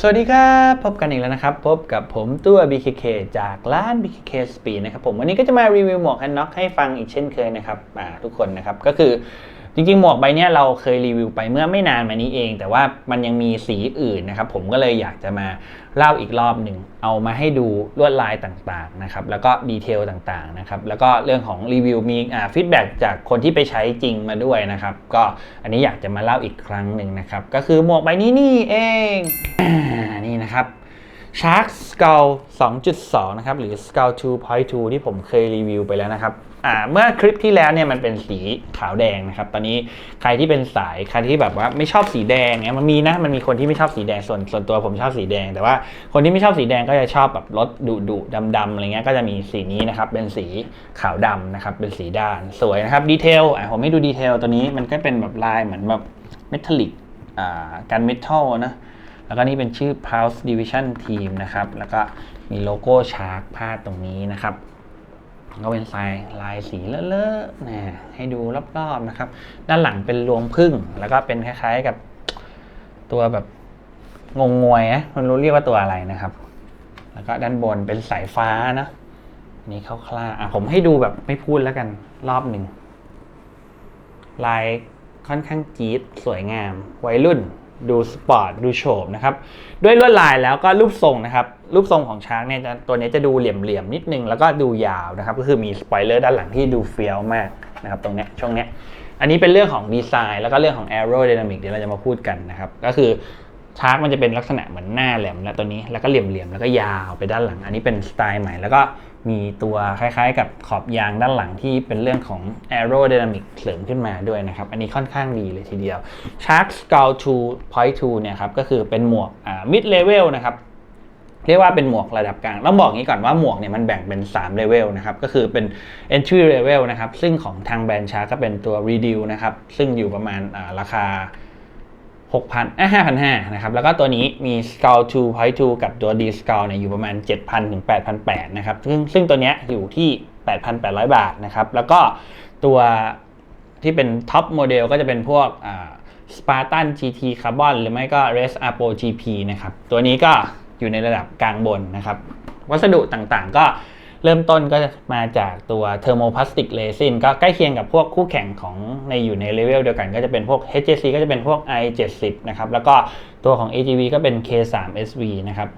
สวัสดีครับ พบกันอีกแล้วนะครับ พบกับผมตัว BKK จากร้าน BKK Speed นะครับผมวันนี้ก็จะมารีวิวหมวกกันน็อกให้ฟังอีกเช่นเคยนะครับทุกคนนะครับก็คือ จริงๆ หมวกใบนี้เราเคยรีวิวไปเมื่อไม่นานมานี้เอง แต่ว่ามันยังมีสีอื่นนะครับ ผมก็เลยอยากจะมาเล่าอีกรอบหนึ่งเอามาให้ดูลวดลายต่างๆนะครับ แล้วก็ดีเทลต่างๆนะครับ แล้วก็เรื่องของรีวิวมีฟีดแบ็จากคนที่ไปใช้จริงมาด้วยนะครับ ก็อันนี้อยากจะมาเล่าอีกครั้งหนึ่งนะครับ ก็คือหมวกใบนี้นี่เองนี่นะครับ Shark Skull 2.2 นะครับ หรือ Skull 2.2 ที่ผมเคยรีวิวไปแล้วนะครับอ่าเมื่อคลิปที่แล้วเนี่ยมันเป็นสีขาวแดงนะครับ ตอนนี้ใครที่เป็นสายใครที่แบบว่าไม่ชอบสีแดงเนี่ยมันมีนะมันมีคนที่ไม่ชอบสีแดงส่วนส่วนตัวผมชอบสีแดง แต่ว่าคนที่ไม่ชอบสีแดงก็จะชอบแบบรถดุดุดำดำอะไรเงี้ยก็จะมีสีนี้นะครับเป็นสีขาวดำนะครับเป็นสีด้านสวยนะครับดีเทลอ่าผมให้ดูดีเทลตัวนี้มันก็เป็นแบบลายเหมือนแบบเมทัลลิกอ่ากันเมทัลนะ แล้วก็นี่เป็นชื่อ Pulse Division Team นะครับ แล้วก็มีโลโก้ชาร์กพาดตรงนี้นะครับ ก็เป็นลายลายสีเลอะๆนะให้ดูรอบๆนะครับ ด้านหลังเป็นรวงพึ่ง แล้วก็เป็นคล้ายๆกับตัวแบบงงงวยนะมันรู้เรียกว่าตัวอะไรนะครับ แล้วก็ด้านบนเป็นสายฟ้านะนนี่คร่าวๆอะผมให้ดูแบบไม่พูดแล้วกันรอบหนึ่งลายค่อนข้างจี๊ดสวยงาม วัยรุ่น ดูสปอร์ตดูโฉบนะครับด้วยลวดลายแล้วก็รูปทรงนะครับรูปทรงของช้างเนี่ยตัวนี้จะดูเหลี่ยมๆนิดนึงแล้วก็ดูยาวนะครับก็คือมีสปอยเลอร์ด้านหลังที่ดูเฟี้ยวมากนะครับตรงเนี้ยช่วงเนี้ยอันนี้เป็นเรื่องของดีไซน์แล้วก็เรื่องของ aerodynamic เดี๋ยวเราจะมาพูดกันนะครับก็คือชาร์กมันจะเป็นลักษณะเหมือนหน้าแหลมแล้วตัวนี้แล้วก็เหลี่ยมๆแล้วก็ยาวไปด้านหลัง อันนี้เป็นสไตล์ใหม่แล้วก็ มีตัวคล้ายๆ กับขอบยางด้านหลังที่เป็นเรื่องของ aerodynamic เสริมขึ้นมาด้วยนะครับ อันนี้ค่อนข้างดีเลยทีเดียว Shark Skull 2.2เนี่ยครับก็คือเป็นหมวก mid level นะครับเรียกว่าเป็นหมวกระดับกลางต้องบอกงี้ก่อนว่าหมวกเนี่ยมันแบ่งเป็น3 เลเวลนะครับ ก็คือเป็น entry level นะครับ ซึ่งของทางแบรนด์ชาก็เป็นตัว reduce นะครับ ซึ่งอยู่ประมาณราคา 6,000เอ้ย5,500นะครับ แล้วก็ตัวนี้มี Skull 2.2 กับตัว D Skull เนี่ยอยู่ประมาณ 7,000 ถึง 8,800 นะครับ ซึ่งซึ่งตัวเนี้ยอยู่ที่ 8,800 บาทนะครับ แล้วก็ตัวที่เป็นท็อปโมเดลก็จะเป็นพวกอ่า Spartan GT Carbon หรือไม่ก็ Race Apo GP นะครับ ตัวนี้ก็อยู่ในระดับกลางบนนะครับ วัสดุต่างๆก็ เริ่มต้นก็จะมาจากตัวเทอร์โมพลาสติกเรซินก็ใกล้เคียงกับพวกคู่แข่งของในอยู่ในเลเวลเดียวกันก็จะเป็นพวก HJC ก็จะเป็นพวก i70 นะครับแล้วก็ตัวของ AGV ก็เป็น K3SV นะครับ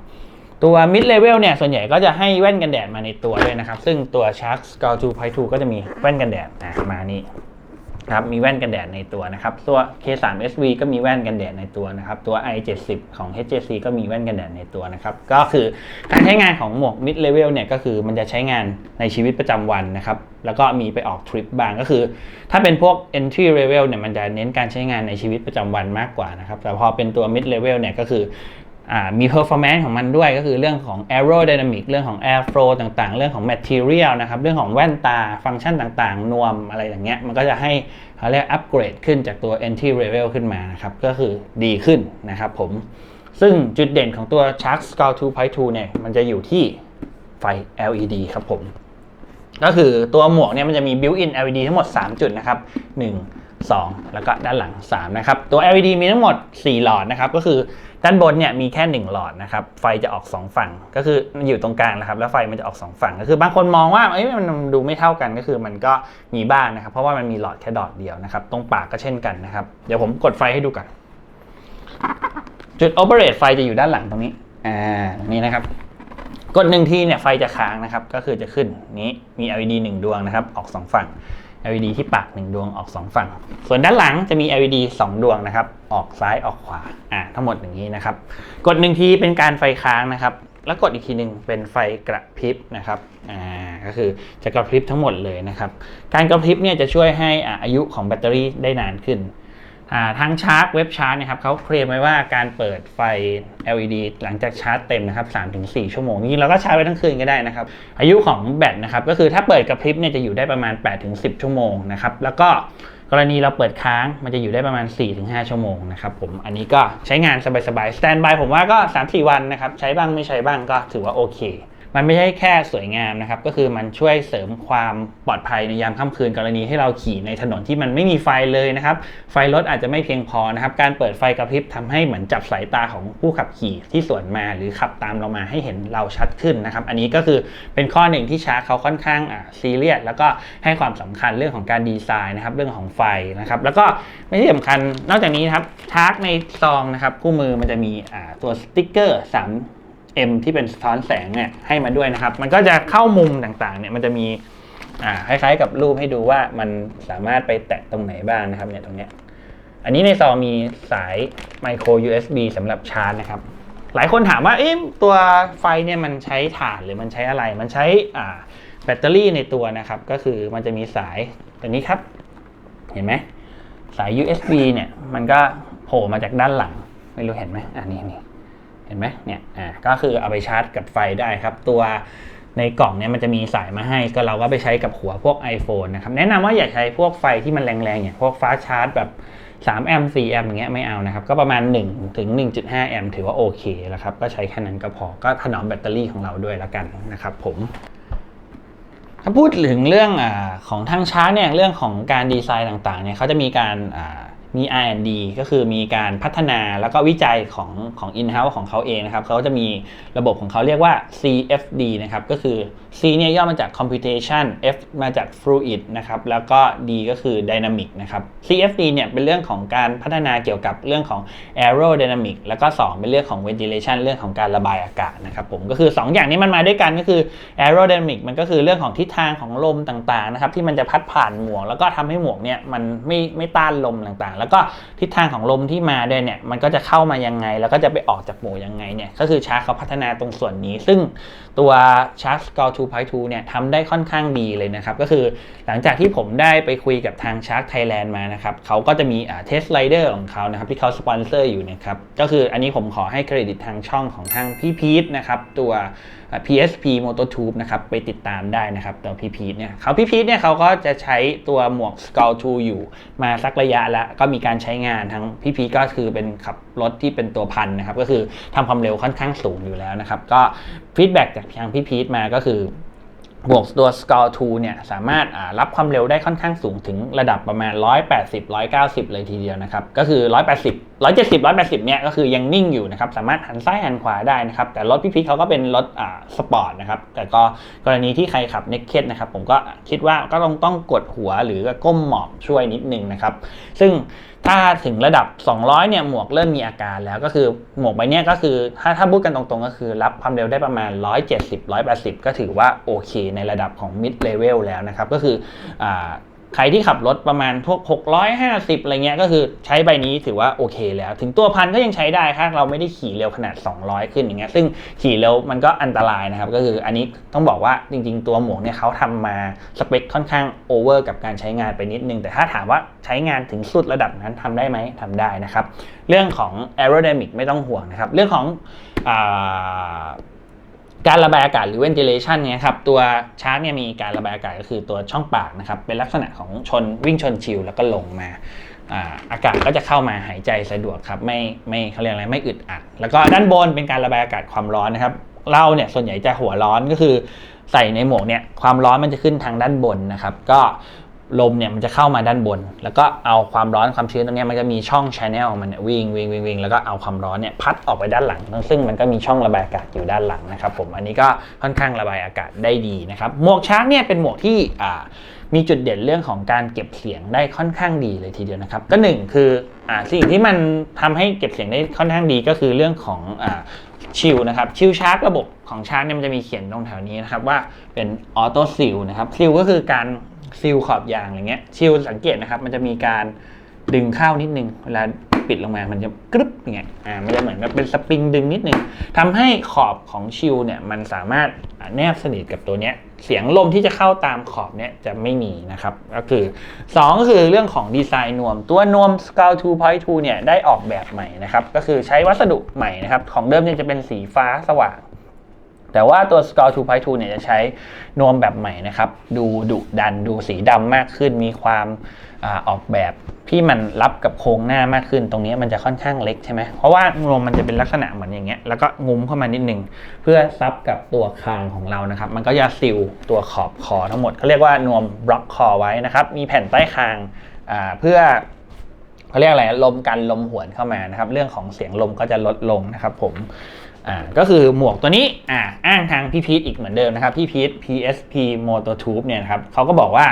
ตัว mid level เนี่ยส่วนใหญ่ก็จะให้แว่นกันแดดมาในตัวด้วยนะครับ ซึ่งตัว Shark Skull 2.2ก็จะมีแว่นกันแดดมานี่ ครับมีแว่นกันแดดในตัวนะครับตัว K3SV ก็มีแว่นกันแดดในตัวนะครับตัว i70 ของ HJC ก็มีแว่นกันแดดในตัวนะครับก็คือการใช้งานของหมวก mid level เนี่ยก็คือมันจะใช้งานในชีวิตประจำวันนะครับแล้วก็มีไปออกทริปบ้างก็คือ ถ้าเป็นพวก entry level เนี่ยมันจะเน้นการใช้งานในชีวิตประจำวันมากกว่านะครับแต่พอเป็นตัว mid level เนี่ยก็คือ มี performance ของมันด้วยก็คือเรื่องของ aerodynamic เรื่องของ air flow ต่างๆ เรื่องของ material นะครับ เรื่องของแว่นตา ฟังก์ชันต่างๆ นวมอะไรอย่างเงี้ย มันก็จะให้เขาเรียกอัปเกรดขึ้นจากตัว entry level ขึ้นมานะครับ ก็คือดีขึ้นนะครับผม ซึ่งจุดเด่นของตัว Shark Skull 2.2 เนี่ย มันจะอยู่ที่ไฟ LED ครับผม ก็คือตัวหมวกเนี่ยมันจะมี built-in LED ทั้งหมด 3 จุดนะครับ 1 2 แล้วก็ด้านหลัง 3 นะครับ ตัว LED มีทั้งหมด 4 หลอดนะครับ ก็คือด้านบนเนี่ยมีแค่ 1 หลอดนะครับ ไฟจะออก 2 ฝั่ง ก็คือมันอยู่ตรงกลางนะครับ แล้วไฟมันจะออก 2 ฝั่ง ก็คือบางคนมองว่าเอ้ยมันดูไม่เท่ากัน ก็คือมันก็มีบ้างนะครับ เพราะว่ามันมีหลอดแค่ดอดเดียวนะครับ ตรงปากก็เช่นกันนะครับ เดี๋ยวผมกดไฟให้ดูก่อนจุด operate ไฟจะอยู่ด้านหลังตรงนี้ อ่า ตรงนี้นะครับกดหนึ่งทีเนี่ยไฟจะค้างนะครับ ก็คือจะขึ้นนี้มี LED 1 ดวงนะครับ ออก 2 ฝั่ง LED ที่ปาก 1 ดวงออก 2 ฝั่ง ส่วนด้านหลังจะมี LED 2 ดวงนะครับ ออกซ้ายออกขวา อ่า ทั้งหมดอย่างนี้นะครับ กดหนึ่งทีเป็นการไฟค้างนะครับ แล้วกดอีกทีหนึ่งเป็นไฟกระพริบนะครับ อ่า ก็คือจะกระพริบทั้งหมดเลยนะครับ การกระพริบเนี่ยจะช่วยให้อ่าอายุของแบตเตอรี่ได้นานขึ้น ทางชาร์จเว็บชาร์จนะครับเขาเคลมไว้ว่าการเปิดไฟ LED หลังจากชาร์จเต็มนะครับ3-4 ชั่วโมงจริงเราก็ชาร์จไว้ทั้งคืนก็ได้นะครับ อายุของแบตนะครับก็คือถ้าเปิดกระพริบเนี่ยจะอยู่ได้ประมาณ 8-10 ชั่วโมงนะครับแล้วก็กรณีเราเปิดค้างมันจะอยู่ได้ประมาณ 4-5 ชั่วโมงนะครับผมอันนี้ก็ใช้งานสบายๆสแตนบายผมว่าก็ 3-4 วันนะครับใช้บ้างไม่ใช้บ้างก็ถือว่าโอเค มันไม่ใช่แค่สวยงามนะครับ ก็คือมันช่วยเสริมความปลอดภัยในยามค่ำคืนกรณีที่เราขี่ในถนนที่มันไม่มีไฟเลยนะครับ ไฟรถอาจจะไม่เพียงพอนะครับ การเปิดไฟกระพริบทำให้เหมือนจับสายตาของผู้ขับขี่ที่สวนมาหรือขับตามเรามาให้เห็นเราชัดขึ้นนะครับ อันนี้ก็คือเป็นข้อหนึ่งที่ชาร์กเขาค่อนข้างอ่าซีเรียสแล้วก็ให้ความสำคัญเรื่องของการดีไซน์นะครับ เรื่องของไฟนะครับ แล้วก็ไม่ที่สำคัญนอกจากนี้นครับชาร์กในซองนะครับคู่มือมันจะมีอ่าตัวสติ๊กเกอร์3 M ที่เป็นสะท้อนแสงเนี่ยให้มาด้วยนะครับ มันก็จะเข้ามุมต่างๆเนี่ยมันจะมีอ่าคล้ายๆกับรูปให้ดูว่ามันสามารถไปแตะตรงไหนบ้างนะครับเนี่ยตรงเนี้ยอันนี้ในซองมีสายไมโคร USB สำหรับชาร์จนะครับ หลายคนถามว่าเอ๊ะตัวไฟเนี่ยมันใช้ถ่านหรือมันใช้อะไร มันใช้อ่าแบตเตอรี่ในตัวนะครับ ก็คือมันจะมีสายตัวนี้ครับ เห็นไหมสาย USB เนี่ยมันก็โผล่มาจากด้านหลัง ไม่รู้เห็นไหมอันนี้นี่ เห็นไหมเนี่ยอ่าก็คือเอาไปชาร์จกับไฟได้ครับ ตัวในกล่องเนี่ยมันจะมีสายมาให้ ก็เราก็ไปใช้กับหัวพวก iPhone นะครับ แนะนำว่าอย่าใช้พวกไฟที่มันแรงๆอย่างพวกฟ้าชาร์จแบบ3แอมป์4แอมป์อย่างเงี้ยไม่เอานะครับ ก็ประมาณ1ถึง1.5แอมป์ถือว่าโอเคแล้วครับ ก็ใช้แค่นั้นก็พอก็ถนอมแบตเตอรี่ของเราด้วยแล้วกันนะครับผมถ้าพูดถึงเรื่องอาของทางชาร์จเนี่ยเรื่องของการดีไซน์ต่างๆเนี่ยเขาจะมีการอ่า มี R&D ก็คือมีการพัฒนาแล้วก็วิจัยของของ in-house ของเขาเองนะครับเขาจะมีระบบของเขาเรียกว่า CFD นะครับ ก็คือ C เนี่ยย่อมาจาก computation F มาจาก fluid นะครับ แล้วก็ D ก็คือ dynamic นะครับ CFD เนี่ยเป็นเรื่องของการพัฒนาเกี่ยวกับเรื่องของ aerodynamic แล้วก็ 2 เป็นเรื่องของ ventilation เรื่องของการระบายอากาศนะครับผม ก็คือ 2 อย่างนี้มันมาด้วยกันก็คือ aerodynamic มันก็คือเรื่องของทิศทางของลมต่างๆนะครับที่มันจะพัดผ่านหมวก แล้วก็ทำให้หมวกเนี่ยมันไม่ไม่ต้านลมต่างๆแล้วก็ทิศทางของลมที่มาด้วยเนี่ยมันก็จะเข้ามายังไง แล้วก็จะไปออกจากหมวกยังไงเนี่ยก็คือชาร์กเขาพัฒนาตรงส่วนนี้ ซึ่งตัวชาร์ก Score 2 Point 2เนี่ยทำได้ค่อนข้างดีเลยนะครับ ก็คือหลังจากที่ผมได้ไปคุยกับทางชาร์กไทยแลนด์มานะครับเขาก็จะมีอ่าเทสไลเดอร์ของเขานะครับที่เขาสปอนเซอร์อยู่นะครับก็คืออันนี้ผมขอให้เครดิตทางช่องของทางพี่พีทนะครับตัว PSP Mototube นะครับไปติดตามได้นะครับตัวพีพีทเนี่ยเขาพีพีทเนี่ยเขาก็จะใช้ตัวหมวก Skull 2อยู่มาสักระยะแล้วก็มีการใช้งานทั้งพีพีก็คือเป็นขับรถที่เป็นตัวพันนะครับก็คือทำความเร็วค่อนข้างสูงอยู่แล้วนะครับก็ฟีดแบ็กจากทางพีพีทมาก็คือ บวกตัว Skull 2เนี่ยสามารถรับความเร็วได้ค่อนข้างสูงถึงระดับประมาณ 180 190 เลยทีเดียวนะครับ ก็คือ 180 170 180 เนี่ยก็คือยังนิ่งอยู่นะครับ สามารถหันซ้ายหันขวาได้นะครับ แต่รถพี่พีเขาก็เป็นรถสปอร์ตนะครับ แต่ก็กรณีที่ใครขับเน็กเก็ตนะครับ ผมก็คิดว่าก็ต้องต้องกดหัวหรือก้มหมอบช่วยนิดนึงนะครับ ซึ่ง ถ้าถึงระดับ 200 เนี่ยหมวกเริ่มมีอาการแล้วก็คือหมวกใบเนี้ยก็คือถ้าถ้าพูดกันตรงๆ ก็คือรับความเร็วได้ประมาณ 170 180 ก็ถือว่าโอเคในระดับของ mid level แล้วนะครับ ก็คืออ ใครที่ขับรถประมาณพวก 650 อะไรเงี้ยก็คือใช้ใบนี้ถือว่าโอเคแล้ว ถึงตัวพันก็ยังใช้ได้ถ้าเราไม่ได้ขี่เร็วขนาด 200 ขึ้นอย่างเงี้ยซึ่งขี่เร็วมันก็อันตรายนะครับ ก็คืออันนี้ต้องบอกว่าจริง ๆ ตัวหมวกเนี่ยเขาทำมาสเปคค่อนข้างโอเวอร์กับการใช้งานไปนิดนึง แต่ถ้าถามว่าใช้งานถึงสุดระดับนั้นทำได้ไหมทำได้นะครับ เรื่องของ aerodynamic ไม่ต้องห่วงนะครับ เรื่องของ การระบายอากาศหรือ ventilation เนี่ยครับตัวชาร์จเนี่ยมีการระบายอากาศก็คือตัวช่องปากนะครับเป็นลักษณะของชนวิ่งชนชิลแล้วก็ลงมาอาอากาศก็จะเข้ามาหายใจสะดวกครับไม่ไม่เขาเรียกอะไรไม่อึดอัด แล้วก็ด้านบนเป็นการระบายอากาศความร้อนนะครับเราเนี่ยส่วนใหญ่จะหัวร้อนก็คือใส่ในหมวกเนี่ยความร้อนมันจะขึ้นทางด้านบนนะครับ ก็ ลมเนี่ยมันจะเข้ามาด้านบน แล้วก็เอาความร้อนความชื้นตรงนี้มันจะมีช่องช n น l มันเนี่ยวิ่งวิ่งวิ่งวิ่งแล้วก็เอาความร้อนเนี่ยพัดออกไปด้านหลัง ซึ่งมันก็มีช่องระบายอากาศอยู่ด้านหลังนะครับผมอันนี้ก็ค่อนข้างระบายอากาศได้ดีนะครับหมวกช้างเนี่ยเป็นหมวกที่อ่ามีจุดเด่นเรื่องของการเก็บเสียงได้ค่อนข้างดีเลยทีเดียวนะครับ ก็หนึ่งคืออสิ่งที่มันทำให้เก็บเสียงได้ค่อนข้างดีก็คือเรื่องของอชิลนะครับชิลชาร์กระบบของชาร์กเนี่ยมันจะมีเขียนตรงแถวนี้นะครับว่าเป็นออโต้ซิลนะครับซิลก็คือการ ซิลขอบยางอะไรเงี้ยชิลสังเกตนะครับมันจะมีการดึงเข้านิดนึงเวลาปิดลงมามันจะกรึบอย่างเงี้ยอ่ามันจะเหมือนกับเป็นสปริงดึงนิดนึงทำให้ขอบของชิลเนี่ยมันสามารถแนบสนิทกับตัวเนี้ยเสียงลมที่จะเข้าตามขอบเนี่ยจะไม่มีนะครับก็คือ 2 ก็คือเรื่องของดีไซน์นวม ตัวนวม Scout 2.2 เนี่ยได้ออกแบบใหม่นะครับก็คือใช้วัสดุใหม่นะครับของเดิมเนี่ยจะเป็นสีฟ้าสว่าง แต่ว่าตัว Score 2 Point 2เนี่ยจะใช้นวมแบบใหม่นะครับ ดูดุดันดูสีดำมากขึ้น มีความอออกแบบที่มันรับกับโครงหน้ามากขึ้น ตรงนี้มันจะค่อนข้างเล็กใช่ไหมเพราะว่านวมมันจะเป็นลักษณะเหมือนอย่างเงี้ยแล้วก็งุ้มเข้ามานิดนึง เพื่อซับกับตัวคางของเรานะครับ มันก็จะซิลตัวขอบคอทั้งหมดเขาเรียกว่านวมบล็อกคอไว้นะครับ มีแผ่นใต้คางเพื่อเขาเรียกอะไรลมกันลมหวนเข้ามานะครับ เรื่องของเสียงลมก็จะลดลงนะครับผม อ่าก็คือหมวกตัวนี้อ่าอ้างทางพี่พีทอีกเหมือนเดิมนะครับพี่พีท PSP Motor Tube เนี่ยครับเขาก็บอกว่า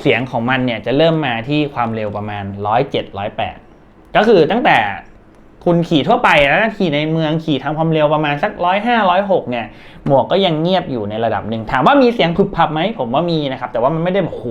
เสียงของมันเนี่ยจะเริ่มมาที่ความเร็วประมาณ 107 108 ก็คือตั้งแต่คุณขี่ทั่วไปแล้วขี่ในเมืองขี่ทำความเร็วประมาณสัก105 106เนี่ยหมวกก็ยังเงียบอยู่ในระดับหนึ่งถามว่ามีเสียงผึบพับไหมผมว่ามีนะครับ แต่ว่ามันไม่ได้แบบโห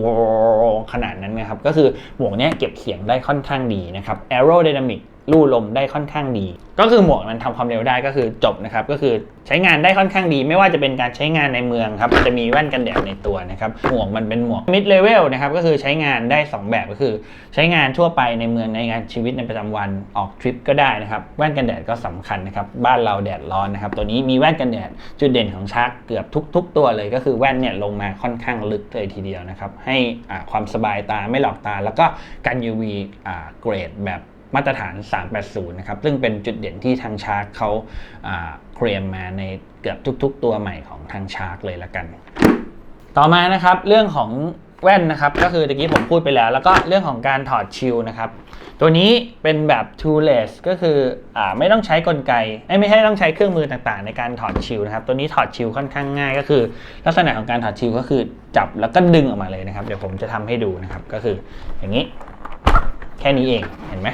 ขนาดนั้นนะครับ ก็คือหมวกเนี้ยเก็บเสียงได้ค่อนข้างดีนะครับ aerodynamic ลู่ลมได้ค่อนข้างดี ก็คือหมวกมันทำความเร็วได้ก็คือจบนะครับ ก็คือใช้งานได้ค่อนข้างดี ไม่ว่าจะเป็นการใช้งานในเมืองครับจะมีแว่นกันแดดในตัวนะครับหมวกมันเป็นหมวก mid level นะครับก็คือใช้งานได้ 2 แบบก็คือ ใช้งานทั่วไปในเมืองในงานชีวิตในประจำวันออกทริปก็ได้นะครับแว่นกันแดดก็สำคัญนะครับบ้านเราแดดร้อนนะครับตัวนี้มีแว่นกันแดดจุดเด่นของชาร์กเกือบทุก ๆ ตัวเลยก็คือแว่นเนี่ยลงมาค่อนข้างลึกเลยทีเดียวนะครับให้อ่าความสบายตาไม่หลอกตา แล้วก็กัน UV อ่าเกรดแบบ มาตรฐาน 380 นะครับ ซึ่งเป็นจุดเด่นที่ทางชาร์กเขาเคลมมาในเกือบทุก ๆ ตัวใหม่ของทางชาร์กเลยละกัน ต่อมานะครับเรื่องของแว่นนะครับ ก็คือตะกี้ผมพูดไปแล้ว แล้วก็เรื่องของการถอดชิลนะครับ ตัวนี้เป็นแบบ toolless ก็คืออไม่ต้องใช้กลไกไม่ใช่ต้องใช้เครื่องมือต่างๆ ในการถอดชิลนะครับ ตัวนี้ถอดชิลค่อนข้างง่าย ก็คือ ลักษณะของการถอดชิลก็คือจับแล้วก็ดึงออกมาเลยนะครับ เดี๋ยวผมจะทำให้ดูนะครับ ก็คืออย่างนี้ แค่นี้เอง เห็นไหม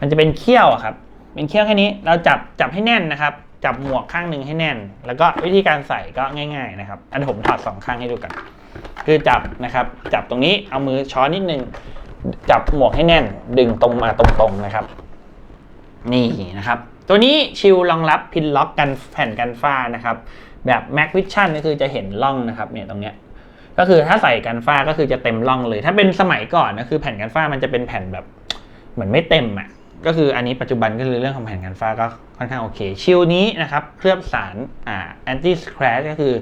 มันจะเป็นเขี้ยวอะครับ เป็นเขี้ยวแค่นี้ เราจับจับให้แน่นนะครับ จับหมวกข้างหนึ่งให้แน่น แล้วก็วิธีการใส่ก็ง่าย ๆ นะครับ อันผมถอดสองข้างให้ดูกันคือจับนะครับ จับตรงนี้เอามือช้อนนิดนึง จับหมวกให้แน่น ดึงตรงมาตรงๆนะครับ นี่นะครับ ตัวนี้ชิลรองรับพินล็อกกันแผ่นกันฝ้านะครับ แบบ Mac Vision ก็คือจะเห็นร่องนะครับเนี่ยตรงเนี้ยก็คือถ้าใส่กันฝ้าก็คือจะเต็มร่องเลย ถ้าเป็นสมัยก่อนนะคือแผ่นกันฝ้ามันจะเป็นแผ่นแบบเหมือนไม่เต็มอะ ก็คืออันนี้ปัจจุบันก็คือเรื่องของแผ่นกันฝ้าก็ค่อนข้างโอเค ชิลนี้นะครับเคลือบสารอ่า anti scratch ก็คือ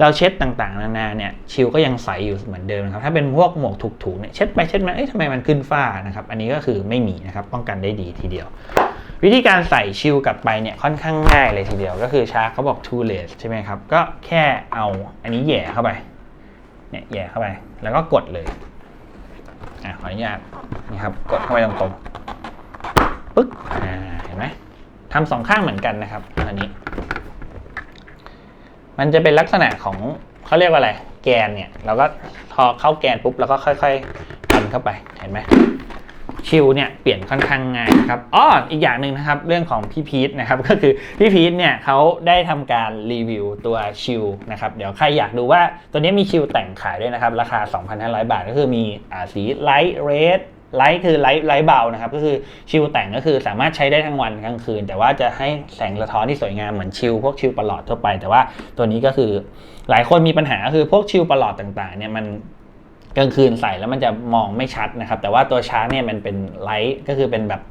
เราเช็ดต่างๆ นานาเนี่ยชิลก็ยังใสอยู่เหมือนเดิมนะครับถ้าเป็นพวกหมวกถูกๆเนี่ยเช็ดไปเช็ดมาเอ๊ะทำไมมันขึ้นฝ้านะครับอันนี้ก็คือไม่มีนะครับป้องกันได้ดีทีเดียว วิธีการใส่ชิลกลับไปเนี่ยค่อนข้างง่ายเลยทีเดียว ก็คือชาร์เขาบอก toolless ใช่ไหมครับก็แค่เอาอันนี้แหย่เข้าไปเนี่ยแหย่เข้าไป แล้วก็กดเลยอะขออนุญาตนี่ครับกดเข้าไปตรงๆ ปึ๊กอ่าเห็นไหมทำสองข้างเหมือนกันนะครับอันนี้ มันจะเป็นลักษณะของเขาเรียกว่าอะไร แกนเนี่ย เราก็พอเข้าแกนปุ๊บแล้วก็ค่อยๆดันเข้าไปเห็นไหมชิลเนี่ยเปลี่ยนค่อนข้างง่ายนะครับอ๋ออีกอย่างหนึ่งนะครับ เรื่องของพี่พีทนะครับ ก็คือพี่พีทเนี่ยเขาได้ทำการรีวิวตัวชิลนะครับ เดี๋ยวใครอยากดูว่าตัวนี้มีชิลแต่งขายด้วยนะครับ ราคา 2,500 บาทก็คือมีอสีไลท์เรด ไลท์คือไลท์ไลท์เบานะครับก็คือชิลแต่งก็คือสามารถใช้ได้ทั้งวันทั้งคืน แต่ว่าจะให้แสงสะท้อนที่สวยงามเหมือนชิลพวกชิลประหลอดทั่วไป แต่ว่าตัวนี้ก็คือหลายคนมีปัญหาคือพวกชิลประหลอดต่างๆเนี่ยมันกลางคืนใส่แล้วมันจะมองไม่ชัดนะครับ แต่ว่าตัวชาร์จเนี่ยมันเป็นไลท์ก็คือเป็นแบบ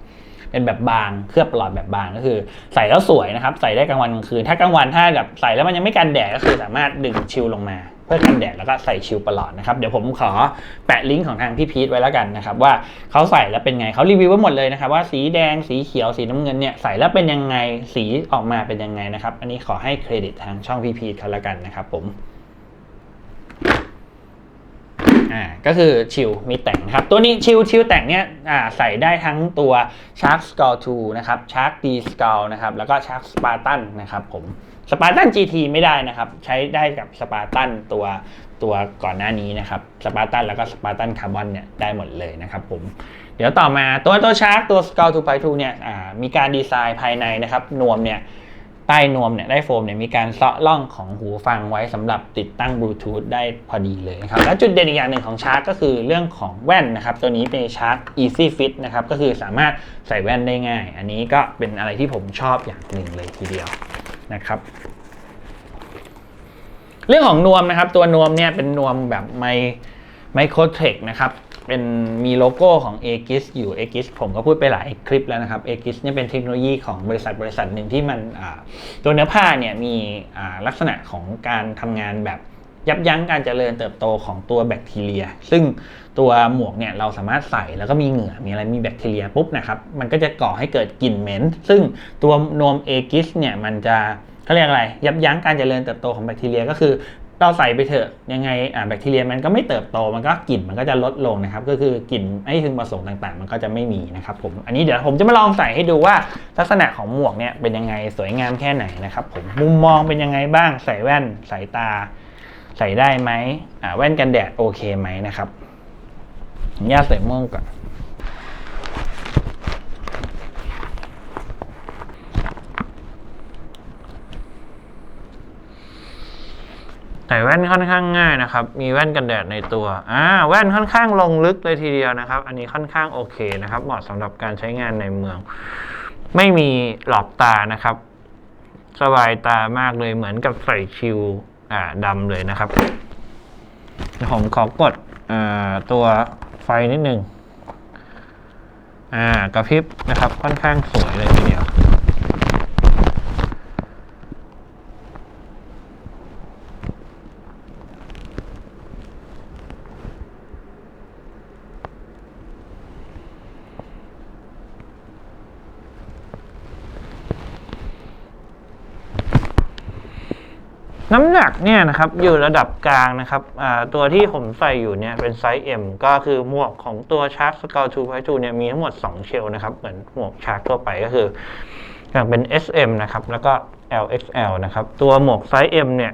เป็นแบบบางเคลือบประหลอดแบบบางก็คือ ใส่แล้วสวยนะครับ ใส่ได้กลางวันกลางคืน ถ้ากลางวันถ้าแบบใส่แล้วมันยังไม่กันแดดก็คือสามารถดึงชิลลงมา เพื่อกันแดดแล้วก็ใส่ชิลประหลอดนะครับเดี๋ยวผมขอแปะลิงก์ของทางพี่พีทไว้แล้วกันนะครับว่าเขาใส่แล้วเป็นไงเขารีวิวไว้หมดเลยนะครับว่าสีแดงสีเขียวสีน้ำเงินเนี่ยใส่แล้วเป็นยังไงสีออกมาเป็นยังไงนะครับอันนี้ขอให้เครดิตทางช่องพี่พีทเขาแล้วกันนะครับผม อ่าก็คือชิลมีแต่งนะครับ ตัวนี้ชิลชิลแต่งเนี่ยอ่าใส่ได้ทั้งตัว Shark Skull 2นะครับ Shark D Skull นะครับ แล้วก็ Shark Spartan นะครับผม Spartan GT ไม่ได้นะครับ ใช้ได้กับ Spartan ตัวตัวก่อนหน้านี้นะครับ Spartan แล้วก็ Spartan Carbon เนี่ยได้หมดเลยนะครับผมเดี๋ยวต่อมาตัวตัว Shark ตัว Skull 2 by 2เนี่ยมีการดีไซน์ภายในนะครับนวมเนี่ย ใต้นวมเนี่ยได้โฟมเนี่ยมีการเซาะร่องของหูฟังไว้สำหรับติดตั้งบลูทูธได้พอดีเลยนะครับและจุดเด่นอีกอย่างหนึ่งของชาร์กก็คือเรื่องของแว่นนะครับ ตัวนี้เป็นชาร์ก Easy Fit นะครับก็คือสามารถใส่แว่นได้ง่าย อันนี้ก็เป็นอะไรที่ผมชอบอย่างหนึ่งเลยทีเดียวนะครับเรื่องของนวมนะครับตัวนวมเนี่ยเป็นนวมแบบไมไมโครเทคนะครับ เป็นมีโลโก้ของ a g i s อยู่ a g i s ผมก็พูดไปหลายคลิปแล้วนะครับ a g i s เนี่ยเป็นเทคโนโลยีของบริษัทบริษัทหนึ่งที่มันตัวเนื้อผ้าเนี่ยมีลักษณะของการทำงานแบบยับยั้งการเจริญเติบโตของตัวแบคทีเรีย ซึ่งตัวหมวกเนี่ยเราสามารถใส่แล้วก็มีเหงื่อมีอะไรมีแบคทีเรียปุ๊บนะครับ มันก็จะก่อให้เกิดกลิ่นเหม็น ซึ่งตัวนวม a g i s เนี่ยมันจะเขาเรียกอะไร ยับยั้งการเจริญเติบโตของแบคทีเรีย ก็คือ เราใส่ไปเถอะยังไงแบคทีเรียมันก็ไม่เติบโตมันก็กลิ่นมันก็จะลดลงนะครับ ก็คือกลิ่นไม่พึงประสงค์ต่างๆ มันก็จะไม่มีนะครับผมอันนี้เดี๋ยวผมจะมาลองใส่ให้ดูว่าลักษณะของหมวกเนี่ยเป็นยังไงสวยงามแค่ไหนนะครับผมมุมมองเป็นยังไงบ้าง ใส่แว่นสายตา ใส่ได้ไหมอ่าแว่นกันแดดโอเคไหมนะครับอนุญาใส่ม่วงก่อน ส่แว่นค่อนข้างง่ายนะครับ มีแว่นกันแดดในตัว อ่า แว่นค่อนข้างลงลึกเลยทีเดียวนะครับ อันนี้ค่อนข้างโอเคนะครับ เหมาะสำหรับการใช้งานในเมือง ไม่มีหลอกตานะครับ สบายตามากเลยเหมือนกับใส่ชิว อ่าดำเลยนะครับ ผมขอกด อ่า ตัวไฟนิดนึง อ่า กระพริบนะครับ ค่อนข้างสวยเลยทีเดียว น้ำหนักเนี่ยนะครับอยู่ระดับกลางนะครับตัวที่ผมใส่อยู่เนี่ยเป็นไซส์ M ก็คือหมวกของตัว Shark Scout 2 by 2เนี่ยมีทั้งหมด 2 เชลนะครับ เหมือนหมวก Shark ทั่วไปก็คืออย่างเป็น SM นะครับ แล้วก็ LXL นะครับ ตัวหมวกไซส์ M เนี่ย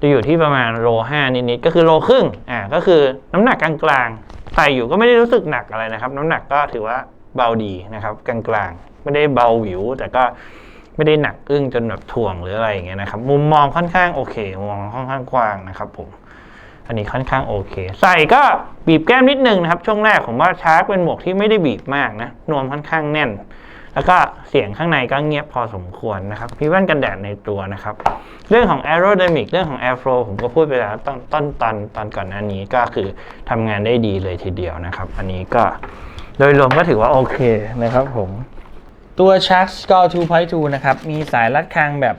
จะอยู่ที่ประมาณโลห้านิดๆก็คือโลครึ่งอ่าก็คือน้ำหนักกลางๆใส่อยู่ก็ไม่ได้รู้สึกหนักอะไรนะครับ น้ำหนักก็ถือว่าเบาดีนะครับ กลางๆ ไม่ได้เบาหวิวแต่ก็ ไม่ได้หนักอึ้งจนแบบถ่วงหรืออะไรอย่างเงี้ยนะครับ มุมมองค่อนข้างโอเคมุมมองค่อนข้างกว้างนะครับผมอันนี้ค่อนข้างโอเค ใส่ก็บีบแก้มนิดนึงนะครับ ช่วงแรกผมว่าชาร์กเป็นหมวกที่ไม่ได้บีบมากนะนวมค่อนข้างแน่น แล้วก็เสียงข้างในก็เงียบพอสมควรนะครับมีแว่นกันแดดในตัวนะครับ เรื่องของ aerodynamic เรื่องของ airflow ผมก็พูดไปแล้วตอนตอนตอนตอนก่อนหน้านี้ก็คือทำงานได้ดีเลยทีเดียวนะครับ อันนี้ก็โดยรวมก็ถือว่าโอเคนะครับผม ตัว Shark Score 2.2 นะครับ มีสายรัดคางแบบ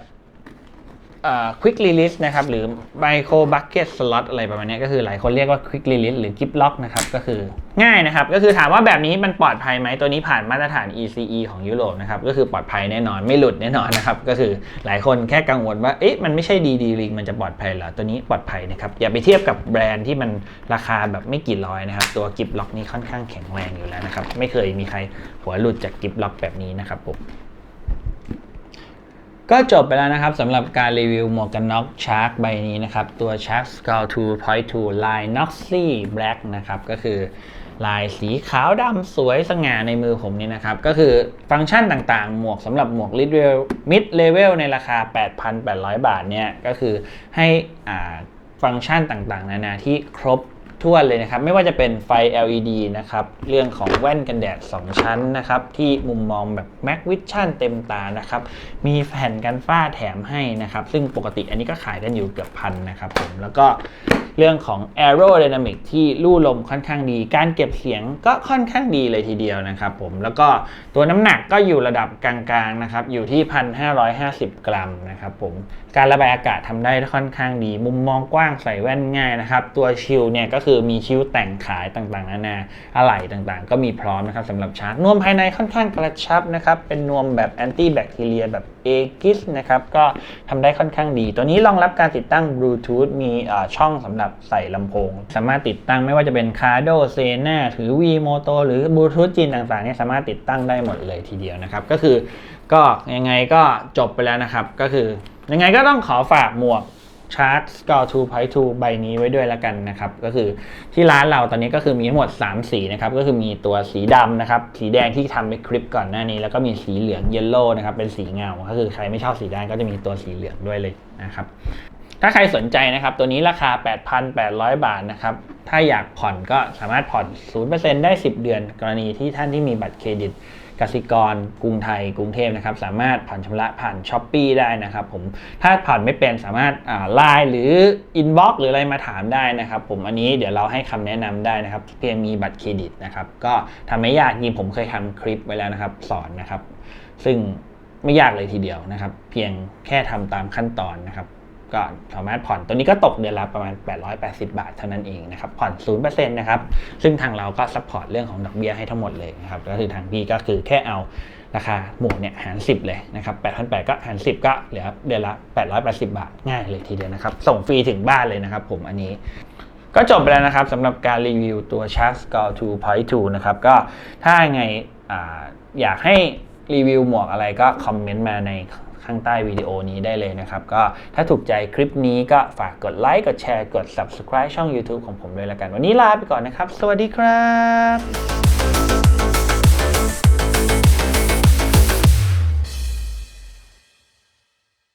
quick release นะครับ หรือ micro bucket slot อะไรประมาณนี้ก็คือหลายคนเรียกว่า quick release หรือ zip lock นะครับ ก็คือง่ายนะครับ ก็คือถามว่าแบบนี้มันปลอดภัยไหมตัวนี้ผ่านมาตรฐาน ECE ของยุโรปนะครับ ก็คือปลอดภัยแน่นอนไม่หลุดแน่นอนนะครับ ก็คือหลายคนแค่กังวลว่าเอ๊ะมันไม่ใช่ DD ring มันจะปลอดภัยเหรอ ตัวนี้ปลอดภัยนะครับ อย่าไปเทียบกับแบรนด์ที่มันราคาแบบไม่กี่ร้อยนะครับตัวกิฟล็อกนี่ค่อนข้างแข็งแรงอยู่แล้วนะครับไม่เคยมีใครหัวหลุดจากกิฟล็อกแบบนี้นะครับผม ก็จบไปแล้วนะครับสำหรับการรีวิวหมวกกันน็อกชาร์กใบนี้นะครับ ตัว Shark Skull 2.2ลาย Noxy Black นะครับ ก็คือลายสีขาวดำสวยสง่าในมือผมนี่นะครับ ก็คือฟังก์ชันต่างๆ หมวกสำหรับหมวก Mid Level ในราคา 8,800 บาทเนี่ย ก็คือให้อ่าฟังก์ชันต่างๆ นานาที่ครบ ทั่วนเลยนะครับ ไม่ว่าจะเป็นไฟ LED นะครับ เรื่องของแว่นกันแดด 2 ชั้นนะครับ ที่มุมมองแบบ Mac Vision เต็มตานะครับ มีแผ่นกันฝ้าแถมให้นะครับ ซึ่งปกติอันนี้ก็ขายกันอยู่เกือบพันนะครับผมแล้วก็ เรื่องของ Aerodynamic ที่ลู่ลมค่อนข้างดี การเก็บเสียงก็ค่อนข้างดีเลยทีเดียวนะครับผมแล้วก็ตัวน้ำหนักก็อยู่ระดับกลางๆนะครับอยู่ที่ 1,550 กรัมนะครับผมการระบายอากาศทำได้ค่อนข้างดี มุมมองกว้างใส่แว่นง่ายนะครับตัวชิลเนี่ยก็คือมีชิลแต่งขายต่างๆนานาอะไหล่ต่างๆ ก็มีพร้อมนะครับสำหรับชาร์จนวมภายในค่อนข้างกระชับนะครับเป็นนวมแบบแอนตี้แบคทีเรียแบบเอกิสนะครับก็ทำได้ค่อนข้างดี ตัวนี้รองรับการติดตั้งบลูทูธมีช่องสำหรับใส่ลำโพง สามารถติดตั้งไม่ว่าจะเป็นคาร์โดเซนาถือ V Moto หรือบลูทูธจีนต่างๆเนี่ยสามารถติดตั้งได้หมดเลยทีเดียวนะครับ ก็คือก็ยังไงก็จบไปแล้วนะครับ ก็คือยังไงก็ต้องขอฝากหมวก Shark Score 2 p i 2ใบนี้ไว้ด้วยแล้วกันนะครับ ก็คือที่ร้านเราตอนนี้ก็คือมีทั้งหมด 3 สีนะครับ ก็คือมีตัวสีดำนะครับ สีแดงที่ทำในคลิปก่อนหน้านี้ แล้วก็มีสีเหลืองเยลโล่นะครับ เป็นสีเงา ก็คือใครไม่ชอบสีแดงก็จะมีตัวสีเหลืองด้วยเลยนะครับ ถ้าใครสนใจนะครับตัวนี้ราคา 8,800 บาทนะครับถ้าอยากผ่อนก็สามารถผ่อน 0%ได้ 10 เดือน กรณีที่ท่านที่มีบัตรเครดิตกสิกร กรุงไทย กรุงเทพนะครับ สามารถผ่อนชำระผ่านช้อปปีได้นะครับผม ถ้าผ่อนไม่เป็นสามารถไลน์หรืออินบ็อกหรืออะไรมาถามได้นะครับ ผม อันนี้เดี๋ยวเราให้คำแนะนำได้นะครับ เพียงมีบัตรเครดิตนะครับ ก็ทำไม่ยากจริงผมเคยทำคลิปไว้แล้วนะครับ สอนนะครับ ซึ่งไม่ยากเลยทีเดียวนะครับ เพียงแค่ทำตามขั้นตอนนะครับ ก็สามารถผ่อนตัวนี้ก็ตกเดือนละประมาณ 880 บาทเท่านั้นเองนะครับผ่อน 0%นะครับซึ่งทางเราก็ซัพพอร์ตเรื่องของดอกเบี้ยให้ทั้งหมดเลยนะครับก็คือทางพี่ก็คือแค่เอาราคาหมวกเนี่ยหาร 10 เลยนะครับ8,800 ก็หาร 10 ก็เหลือเดือนละ 880 บาทง่ายเลยทีเดียวนะครับ ส่งฟรีถึงบ้านเลยนะครับผมอันนี้ก็จบไปแล้วนะครับสำหรับการรีวิวตัว Shark Score 2 Point 2นะครับก็ถ้าไงออยากให้รีวิวหมวกอะไรก็คอมเมนต์มาใน ข้างใต้วิดีโอนี้ได้เลยนะครับ ก็ถ้าถูกใจคลิปนี้ก็ฝากกดไลค์กดแชร์กด Subscribe ช่อง YouTube ของผมเลยละกัน วันนี้ลาไปก่อนนะครับ สวัสดีครับ